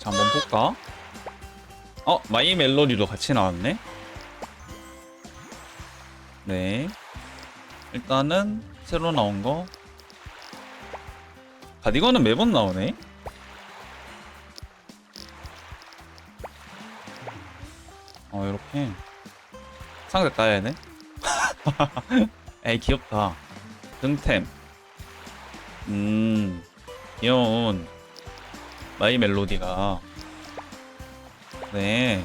자 한번 볼까? 어 마이 멜로디도 같이 나왔네. 네. 일단은 새로 나온 거. 가디건은 매번 나오네. 어 이렇게 상자 따야 돼. 에이 귀엽다. 등템. 음 귀여운 마이 멜로디가 네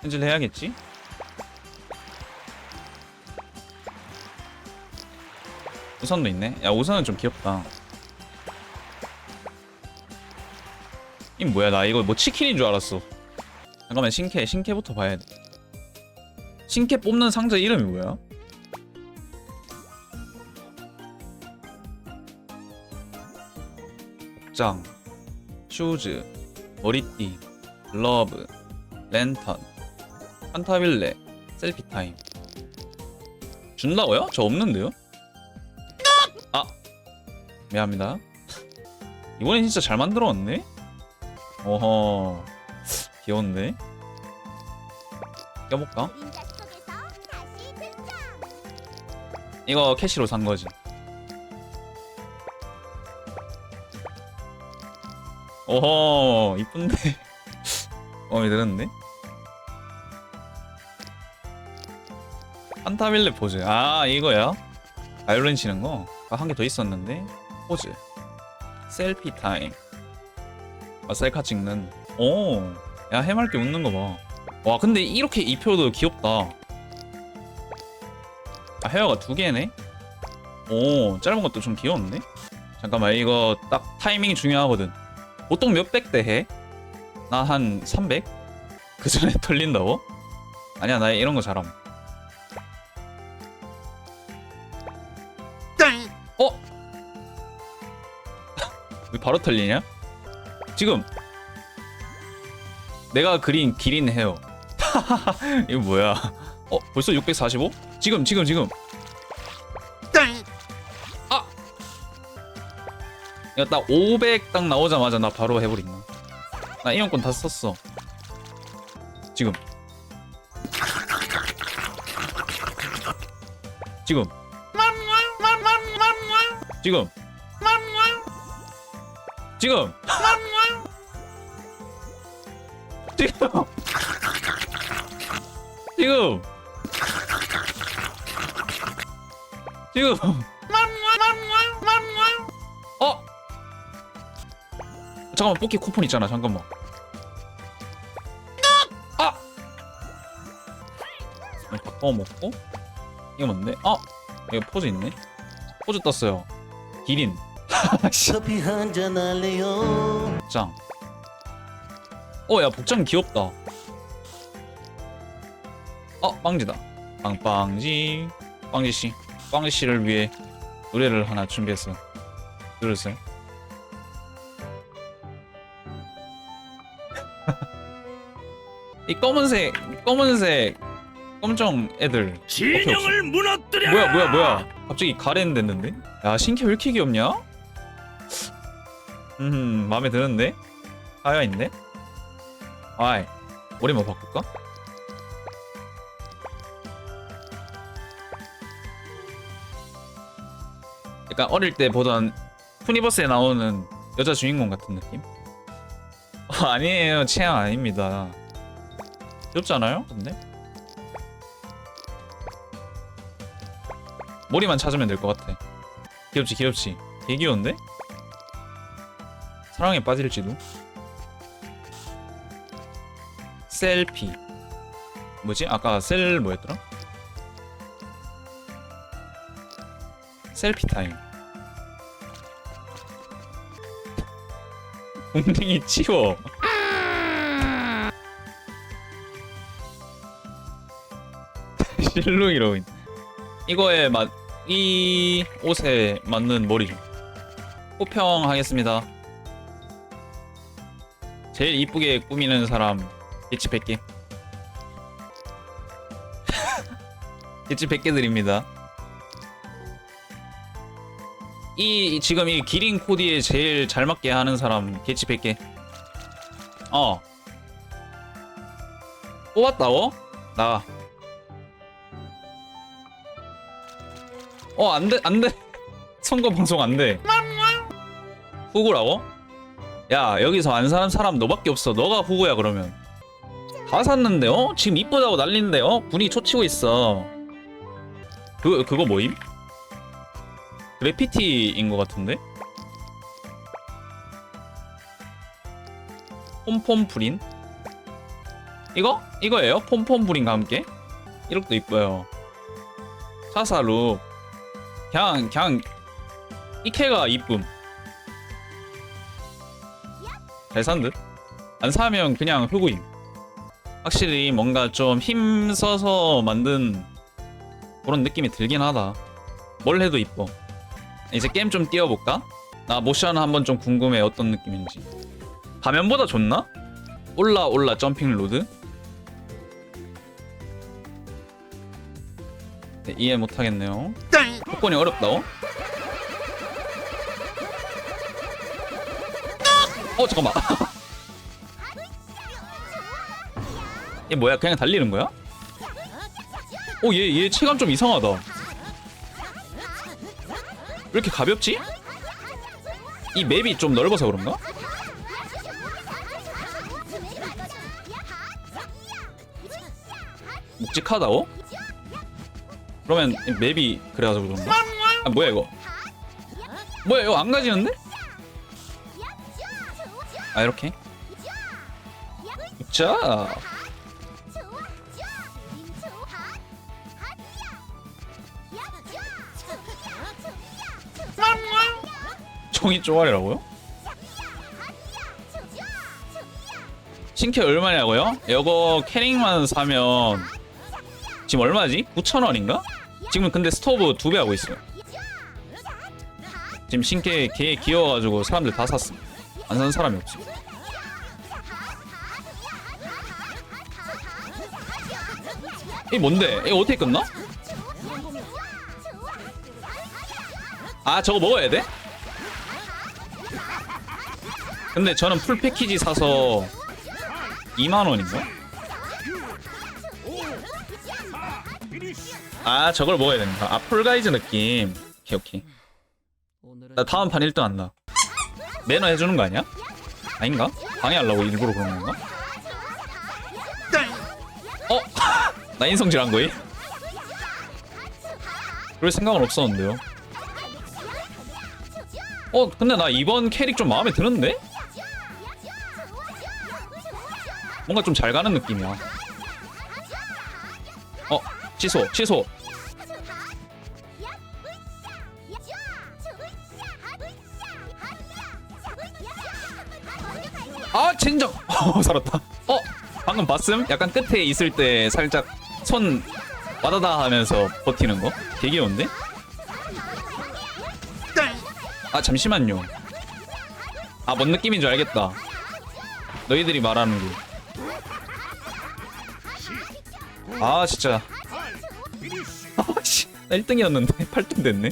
현질 해야겠지? 우선도 있네. 야 우선은 좀 귀엽다. 이 뭐야 나 이거 뭐 치킨인 줄 알았어. 잠깐만 신캐 신캐부터 봐야 돼. 신캐 뽑는 상자 이름이 뭐야? 복장, 슈즈, 머리띠, 글러브, 랜턴, 판타빌레, 셀피 타임. 준다고요? 저 없는데요? 아 미안합니다. 이번엔 진짜 잘 만들어왔네. 어허 귀여운데. 껴볼까? 이거 캐시로 산 거지. 오호 이쁜데 마음에 드는데? 판타빌레 포즈 아 이거야? 바이올린 치는 거? 한 개 더 있었는데 포즈 셀피 타임 아 셀카 찍는 오야 해맑게 웃는 거봐와 근데 이렇게 입혀도 귀엽다 아 헤어가 두 개네? 오 짧은 것도 좀 귀여운데? 잠깐만 이거 딱 타이밍이 중요하거든 보통 몇백 대 해? 나 한 300? 그 전에 털린다고? 아니야 나 이런 거 잘함 어? 왜 바로 털리냐? 지금 내가 그린 기린 헤어 이거 뭐야 어 벌써 645? 지금 지금 지금 딱500 딱 나오자마자 나 바로 해버린다 나 이용권 다 썼어. 지금. 지금. 지금. 지금. 지금. 지금. 지금 잠깐만 뽑기 쿠폰 있잖아 잠깐만. 아! 이거 바꿔 먹고? 이거 뭔데 아! 이거 포즈 있네. 포즈 떴어요. 기린. 커피 한잔 할래요? 복장 어야 복장 귀엽다. 어 빵지다. 빵빵지. 빵지씨. 빵지씨를 위해 노래를 하나 준비했어 들으세요 이 검은색 검은색 검정 애들. 진영을 무너뜨려! 뭐야 뭐야 뭐야. 갑자기 가렌 됐는데? 야 신캐 왜 이렇게 귀엽냐? 음 마음에 드는데? 하야 있네? 아이 머리만 바꿀까? 약간 어릴 때 보던 푸니버스에 나오는 여자 주인공 같은 느낌? 어, 아니에요 취향 아닙니다 귀엽지 않아요 근데 머리만 찾으면 될 것 같아. 귀엽지, 귀엽지. 개 귀여운데? 사랑에 빠질지도. 셀피. 뭐지? 아까 셀 뭐였더라? 셀피 타임. 웅댕이 치워. 실루이로 이거에 맞, 이 옷에 맞는 머리 좀 호평하겠습니다. 제일 이쁘게 꾸미는 사람 개치 100개. 개치 100개 드립니다. 이 지금 이 기린 코디에 제일 잘 맞게 하는 사람 개치 100개. 어. 뽑았다고? 나. 어, 안 돼, 안 돼. 선거 방송 안 돼. 후구라고? 야, 여기서 안 사는 사람 너밖에 없어. 너가 후구야, 그러면. 다 샀는데, 어? 지금 이쁘다고 난리인데, 어? 분위기 초치고 있어. 그, 그거 뭐임? 그래피티인 것 같은데? 폼폼 불인? 이거? 이거예요? 폼폼 불인과 함께? 이렇게도 이뻐요. 사사룩. 그냥, 그냥, 이케가 이쁨. 잘 산 듯? 안 사면 그냥 흑우임. 확실히 뭔가 좀 힘써서 만든 그런 느낌이 들긴 하다. 뭘 해도 이뻐. 이제 게임 좀 띄워볼까? 나 모션 한번 좀 궁금해 어떤 느낌인지. 가면보다 좋나? 올라 올라 점핑 로드? 네, 이해 못하겠네요. 조건이 어렵다고? 어 잠깐만. 얘 뭐야? 그냥 달리는 거야? 어, 얘, 얘 체감 좀 이상하다. 왜 이렇게 가볍지? 이 맵이 좀 넓어서 그런가? 묵직하다고? 그러면 이 맵이 그래가지고 그런가? 아 뭐야 이거? 뭐야 이거 안 가지는데? 아 이렇게? 자 총이 쪼가리라고요? 신캐 얼마냐고요? 이거 캐릭만 사면 지금 얼마지? 9,000원인가? 지금 근데 스토브 두 배 하고 있어요. 지금 신캐 개 귀여워가지고 사람들 다 샀음. 안 사는 사람이 없어. 이 뭔데? 이거 어떻게 끝나? 아 저거 먹어야 돼? 근데 저는 풀 패키지 사서 2만 원인가? 아 저걸 먹어야 되는가? 아 폴가이즈 느낌. 오케이 오케이. 나 다음 판 1등 한다. 매너 해주는 거 아니야? 아닌가? 방해하려고 일부러 그런 건가? 어? 나 인성질 한 거임? 그럴 생각은 없었는데요. 어 근데 나 이번 캐릭 좀 마음에 드는데? 뭔가 좀 잘 가는 느낌이야. 어 취소 취소. 아 젠장. 어 살았다. 어 방금 봤음? 약간 끝에 있을 때 살짝 손 와다다 하면서 버티는 거? 되게 귀여운데? 아 잠시만요. 아 뭔 느낌인 줄 알겠다. 너희들이 말하는 게. 아 진짜. 아씨 나 1등이었는데 8등 됐네.